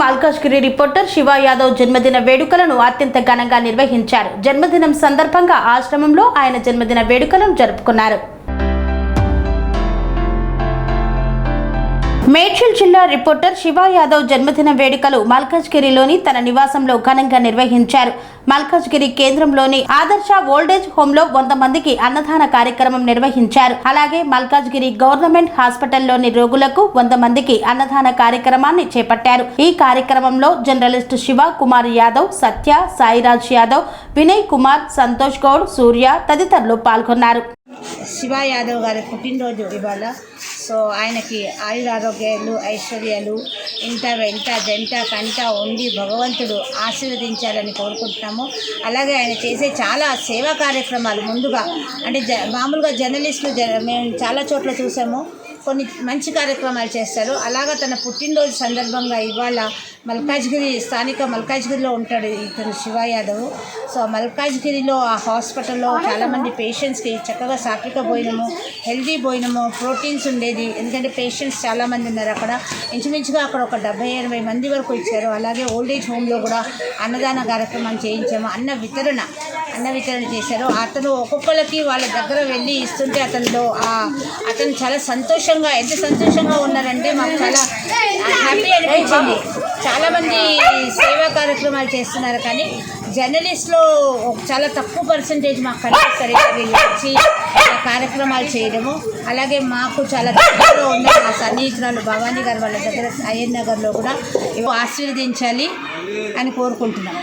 Malkajgiri reporter Shiva Yadav జన్మదిన వేడుకలను అత్యంత ఘనంగా నిర్వహించారు. జన్మదినం సందర్భంగా ఆశ్రమంలో ఆయన జన్మదిన వేడుకలను జరుపుకున్నారు. మేడ్చల్ జిల్లా రిపోర్టర్ శివ యాదవ్ జన్మదిన వేడుకలు మల్కాజ్గిరిలోని తన నివాసంలో ఘనంగా నిర్వహించారు. మల్కాజ్గిరి కేంద్రంలోని ఆదర్శ ఓల్డేజ్ హోమ్లో వంద మందికి అన్నదాన కార్యక్రమం నిర్వహించారు. అలాగే మల్కాజ్గిరి గవర్నమెంట్ హాస్పిటల్లోని రోగులకు వంద మందికి అన్నదాన కార్యక్రమాన్ని చేపట్టారు. ఈ కార్యక్రమంలో జర్నలిస్ట్ శివ కుమార్ యాదవ్ సత్య సాయిరాజ్ యాదవ్ వినయ్ కుమార్ సంతోష్ గౌడ్ సూర్య తదితరులు పాల్గొన్నారు. శివ యాదవ్ గారి పుట్టినరోజు ఇవాళ సో ఆయనకి ఆయురారోగ్యాలు ఐశ్వర్యాలు ఇంట వెంట జంట కంట ఉండి భగవంతుడు ఆశీర్వదించాలని కోరుకుంటున్నాము. అలాగే ఆయన చేసే చాలా సేవా కార్యక్రమాలు ముందుగా అంటే జ మామూలుగా జర్నలిస్టులు జ మేము చాలా చోట్ల చూసాము. కొన్ని మంచి కార్యక్రమాలు చేస్తారు. అలాగా తన పుట్టినరోజు సందర్భంగా ఇవాళ మల్కాజ్గిరి స్థానిక మల్కాజ్గిరిలో ఉంటాడు ఇతను శివ యాదవ్. సో మల్కాజ్గిరిలో ఆ హాస్పిటల్లో చాలామంది పేషెంట్స్కి చక్కగా సాత్విక భోజనము హెల్దీ భోజనము ప్రోటీన్స్ ఉండేది. ఎందుకంటే పేషెంట్స్ చాలామంది ఉన్నారు అక్కడ. ఇంచుమించుగా అక్కడ ఒక డెబ్బై ఎనభై మంది వరకు ఇచ్చారు. అలాగే ఓల్డ్ ఏజ్ హోమ్లో కూడా అన్నదాన కార్యక్రమం చేయించాము. అన్న వితరణ అన్న వితరణ చేశారు. అతను ఒక్కొక్కరికి వాళ్ళ దగ్గర వెళ్ళి ఇస్తుంటే అతనిలో అతను చాలా సంతోషంగా ఎంత సంతోషంగా ఉన్నారంటే మాకు చాలా హ్యాపీ అనిపించింది. చాలామంది సేవా కార్యక్రమాలు చేస్తున్నారు కానీ జర్నలిస్ట్లో చాలా తక్కువ పర్సంటేజ్ మాకు కనిపిస్తారు ఇక్కడ వీళ్ళు వచ్చి కార్యక్రమాలు చేయడము. అలాగే మాకు చాలా దగ్గరలో ఉన్న మా సన్నిహితురాలు భవానీ గారు వాళ్ళ దగ్గర అయ్యన్ నగర్లో కూడా ఆశీర్వదించాలి అని కోరుకుంటున్నాము.